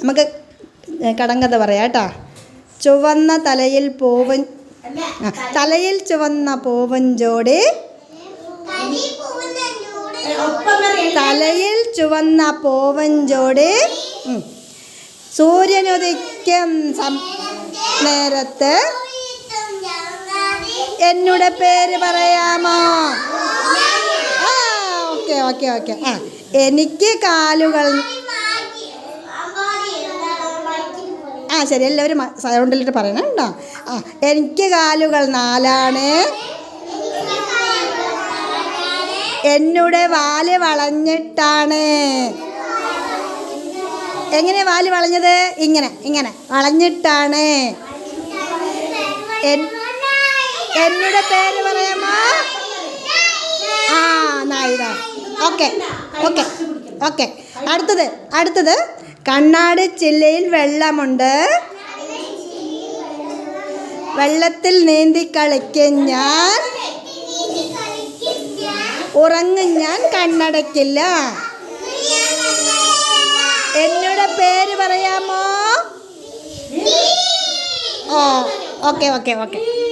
നമുക്ക് കടങ്കഥ പറയാം കേട്ടോ. ചുവന്ന തലയിൽ പോവൻ ആ, തലയിൽ ചുവന്ന പോവൻ ജോഡി. തലയിൽ ചുവന്ന പോവൻ ജോഡി. സൂര്യനുദിക്കും നേരത്ത്. എന്നുടെ പേര് പറയാമോ? ആ ഓക്കെ ഓക്കെ ഓക്കെ. ആ എനിക്ക് കാലുകൾ ആ ശരി എല്ലാവരും സൗണ്ടിലിട്ട് പറയണം കേട്ടോ ആ എനിക്ക് കാലുകൾ നാലാണ്. എന്നുടെ വാൽ വളഞ്ഞിട്ടാണ്. എങ്ങനെ വാൽ വളഞ്ഞത്? ഇങ്ങനെ ഇങ്ങനെ. വളഞ്ഞിട്ടാണ്. എന്നുടെ പേര് പറയാമോ? ആ നായിക. Okay okay okay. അടുത്തത് അടുത്തത്. കണ്ണാടി ചില്ലയിൽ വെള്ളമുണ്ട്. വെള്ളത്തിൽ നീന്തി കളിക്കും ഞാൻ. ഉറങ്ങും ഞാൻ കണ്ണടയ്ക്കില്ല. എന്നോട് പേര് പറയാമോ? Oh okay okay okay.